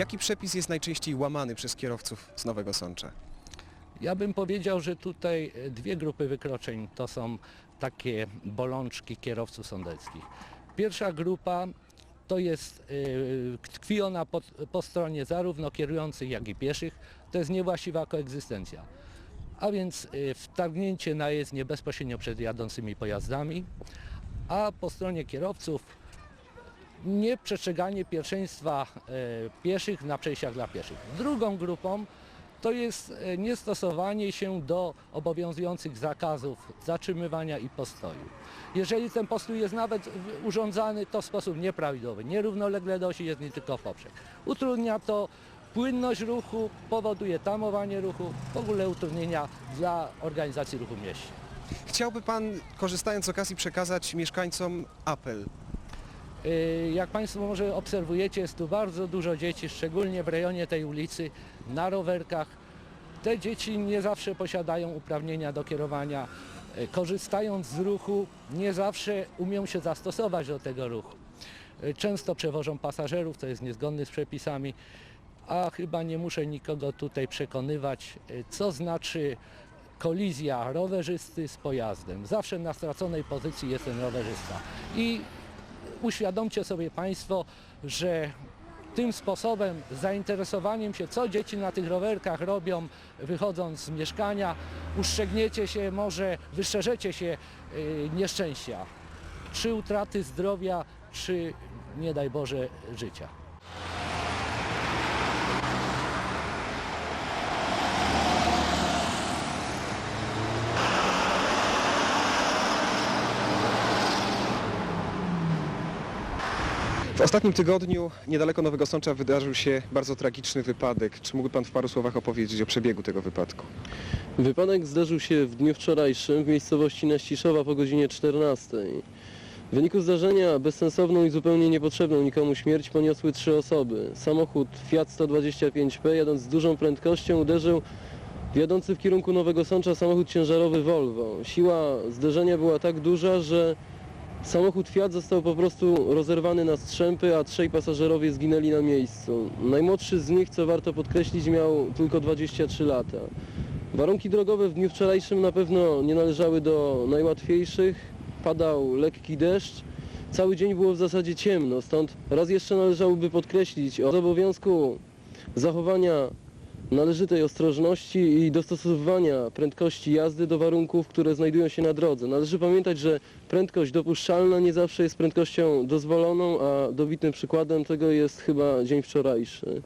Jaki przepis jest najczęściej łamany przez kierowców z Nowego Sącza? Ja bym powiedział, że tutaj e, dwie grupy wykroczeń to są takie bolączki kierowców sądeckich. Pierwsza grupa to jest, e, tkwi ona po, po stronie zarówno kierujących, jak i pieszych, to jest niewłaściwa koegzystencja. A więc e, wtargnięcie na jezdnię bezpośrednio przed jadącymi pojazdami, a po stronie kierowców nieprzestrzeganie pierwszeństwa e, pieszych na przejściach dla pieszych. Drugą grupą to jest e, niestosowanie się do obowiązujących zakazów zatrzymywania i postoju. Jeżeli ten postój jest nawet urządzany, to w sposób nieprawidłowy, nierównolegle do osi jezdni, tylko w poprzek. Utrudnia to płynność ruchu, powoduje tamowanie ruchu, w ogóle utrudnienia dla organizacji ruchu w mieście. Chciałby Pan, korzystając z okazji, przekazać mieszkańcom apel. Y, Jak Państwo może obserwujecie, jest tu bardzo dużo dzieci, szczególnie w rejonie tej ulicy, na rowerkach. Te dzieci nie zawsze posiadają uprawnienia do kierowania. Y, Korzystając z ruchu, nie zawsze umią się zastosować do tego ruchu. Y, Często przewożą pasażerów, co jest niezgodne z przepisami, a chyba nie muszę nikogo tutaj przekonywać, co znaczy kolizja rowerzysty z pojazdem. Zawsze na straconej pozycji jest ten rowerzysta. I uświadomcie sobie Państwo, że tym sposobem, zainteresowaniem się, co dzieci na tych rowerkach robią, wychodząc z mieszkania, uszczegniecie się, może wyszerzecie się y, nieszczęścia, czy utraty zdrowia, czy nie daj Boże życia. W ostatnim tygodniu niedaleko Nowego Sącza wydarzył się bardzo tragiczny wypadek. Czy mógłby Pan w paru słowach opowiedzieć o przebiegu tego wypadku? Wypadek zdarzył się w dniu wczorajszym w miejscowości Naściszowa po godzinie 14. W wyniku zdarzenia bezsensowną i zupełnie niepotrzebną nikomu śmierć poniosły trzy osoby. Samochód Fiat 125P jadąc z dużą prędkością uderzył w jadący w kierunku Nowego Sącza samochód ciężarowy Volvo. Siła zderzenia była tak duża, że samochód Fiat został po prostu rozerwany na strzępy, a trzej pasażerowie zginęli na miejscu. Najmłodszy z nich, co warto podkreślić, miał tylko 23 lata. Warunki drogowe w dniu wczorajszym na pewno nie należały do najłatwiejszych. Padał lekki deszcz. Cały dzień było w zasadzie ciemno, stąd raz jeszcze należałoby podkreślić o obowiązku zachowania należytej ostrożności i dostosowywania prędkości jazdy do warunków, które znajdują się na drodze. Należy pamiętać, że prędkość dopuszczalna nie zawsze jest prędkością dozwoloną, a dobitnym przykładem tego jest chyba dzień wczorajszy.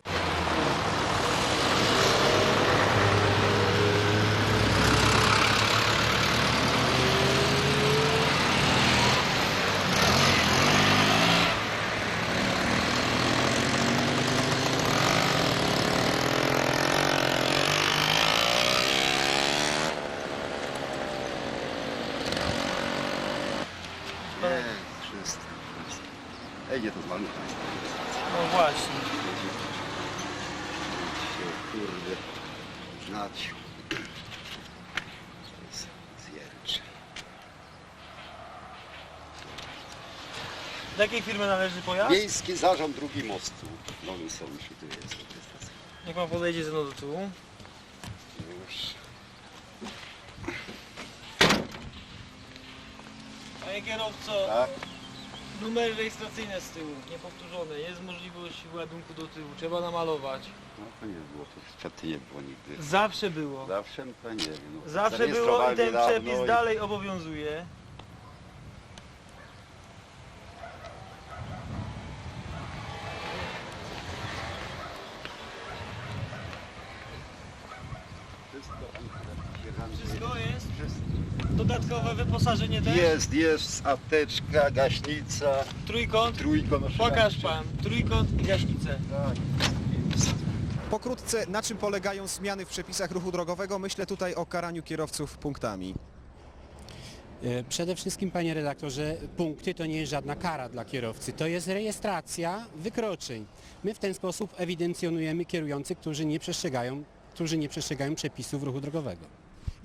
Nie, wszystko. Ej, to z malucha. No właśnie. się, kurde, jest zjęcze. Do jakiej firmy należy pojazd? Miejski Zarząd Drugi Mostu. w Nowym Sączu, tu jest. jest Niech pan podejdzie ze mną do tyłu. Już. Panie kierowco, Tak? Numery rejestracyjne z tyłu, niepowtórzone. Jest możliwość ładunku do tyłu, trzeba namalować. No to nie było, to wtedy nie było nigdy. Zawsze było. Zawsze to nie wiem. No, Zawsze było i zarejestrowali ten dawno przepis i- dalej obowiązuje. Wszystko, Wszystko jest? Dodatkowe wyposażenie też? Jest, jest apteczka, gaśnica, Trójkąt? trójkąt. Pokaż pan. Trójkąt i gaśnicę. Tak. Pokrótce, na czym polegają zmiany w przepisach ruchu drogowego? Myślę tutaj o karaniu kierowców punktami. E, Przede wszystkim, panie redaktorze, punkty to nie jest żadna kara dla kierowcy, to jest rejestracja wykroczeń. My w ten sposób ewidencjonujemy kierujących, którzy nie przestrzegają, którzy nie przestrzegają przepisów ruchu drogowego.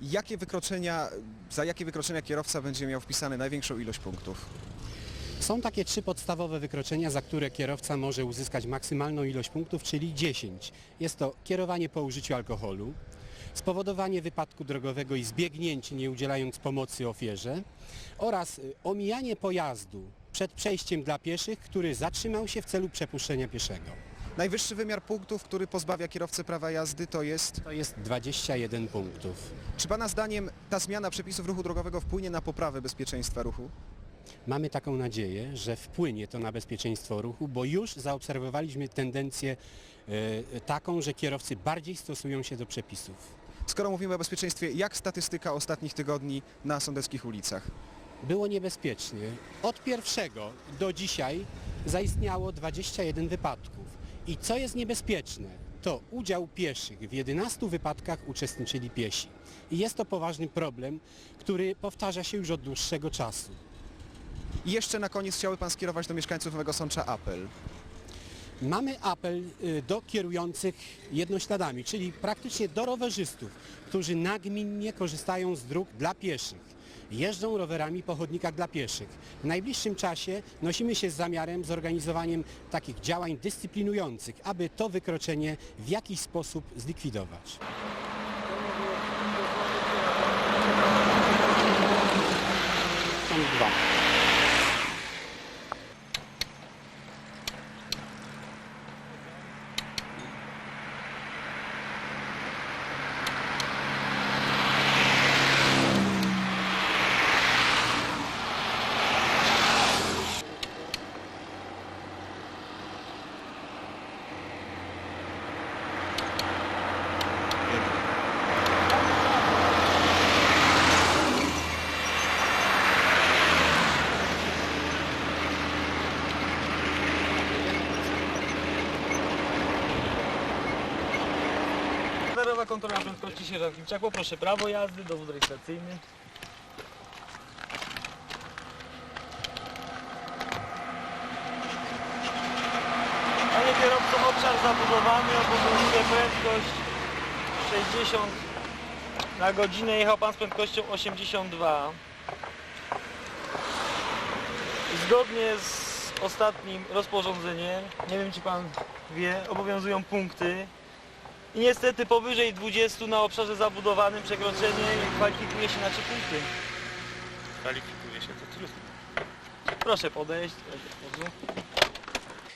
Jakie wykroczenia, za jakie wykroczenia kierowca będzie miał wpisane największą ilość punktów? Są takie trzy podstawowe wykroczenia, za które kierowca może uzyskać maksymalną ilość punktów, czyli 10. Jest to kierowanie po użyciu alkoholu, spowodowanie wypadku drogowego i zbiegnięcie nie udzielając pomocy ofierze oraz y, omijanie pojazdu przed przejściem dla pieszych, który zatrzymał się w celu przepuszczenia pieszego. Najwyższy wymiar punktów, który pozbawia kierowcę prawa jazdy to jest... To jest 21 punktów. Czy Pana zdaniem ta zmiana przepisów ruchu drogowego wpłynie na poprawę bezpieczeństwa ruchu? Mamy taką nadzieję, że wpłynie to na bezpieczeństwo ruchu, bo już zaobserwowaliśmy tendencję e, taką, że kierowcy bardziej stosują się do przepisów. Skoro mówimy o bezpieczeństwie, jak statystyka ostatnich tygodni na sądeckich ulicach? Było niebezpiecznie. Od pierwszego do dzisiaj zaistniało 21 wypadków. I co jest niebezpieczne, to udział pieszych. W 11 wypadkach uczestniczyli piesi. I jest to poważny problem, który powtarza się już od dłuższego czasu. I jeszcze na koniec chciałby Pan skierować do mieszkańców Nowego Sącza apel. Mamy apel y, do kierujących jednośladami, czyli praktycznie do rowerzystów, którzy nagminnie korzystają z dróg dla pieszych. Jeżdżą rowerami po chodnikach dla pieszych. W najbliższym czasie nosimy się z zamiarem zorganizowaniem takich działań dyscyplinujących, aby to wykroczenie w jakiś sposób zlikwidować. Dwa. Zerowa kontrola prędkości sierżant Klimczak. Poproszę prawo jazdy, dowód rejestracyjny. Panie kierowco, obszar zabudowany obowiązuje prędkość 60 na godzinę. Jechał Pan z prędkością 82. Zgodnie z ostatnim rozporządzeniem, nie wiem czy Pan wie, obowiązują punkty i niestety powyżej 20 na obszarze zabudowanym przekroczenie kwalifikuje się na 3 punkty. Kwalifikuje się to trudno. Proszę podejść. Dobrze.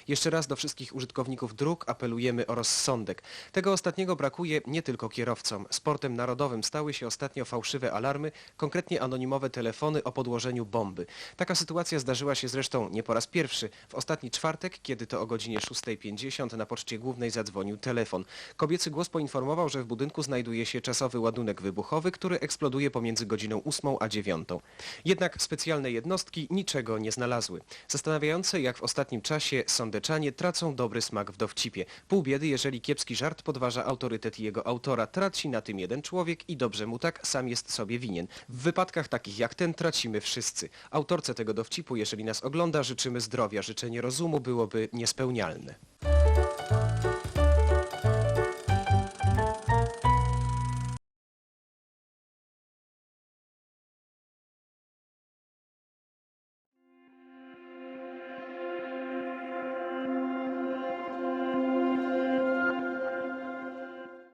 Jeszcze raz do wszystkich użytkowników dróg apelujemy o rozsądek. Tego ostatniego brakuje nie tylko kierowcom. Sportem narodowym stały się ostatnio fałszywe alarmy, konkretnie anonimowe telefony o podłożeniu bomby. Taka sytuacja zdarzyła się zresztą nie po raz pierwszy. W ostatni czwartek, kiedy to o godzinie 6.50 na poczcie głównej zadzwonił telefon. Kobiecy głos poinformował, że w budynku znajduje się czasowy ładunek wybuchowy, który eksploduje pomiędzy godziną 8 a 9. Jednak specjalne jednostki niczego nie znalazły. Zastanawiające, jak w ostatnim czasie sądeczanie tracą dobry smak w dowcipie. Pół biedy, jeżeli kiepski żart podważa autorytet jego autora. Traci na tym jeden człowiek i dobrze mu tak, sam jest sobie winien. W wypadkach takich jak ten tracimy wszyscy. Autorce tego dowcipu, jeżeli nas ogląda, życzymy zdrowia. Życzenie rozumu byłoby niespełnialne.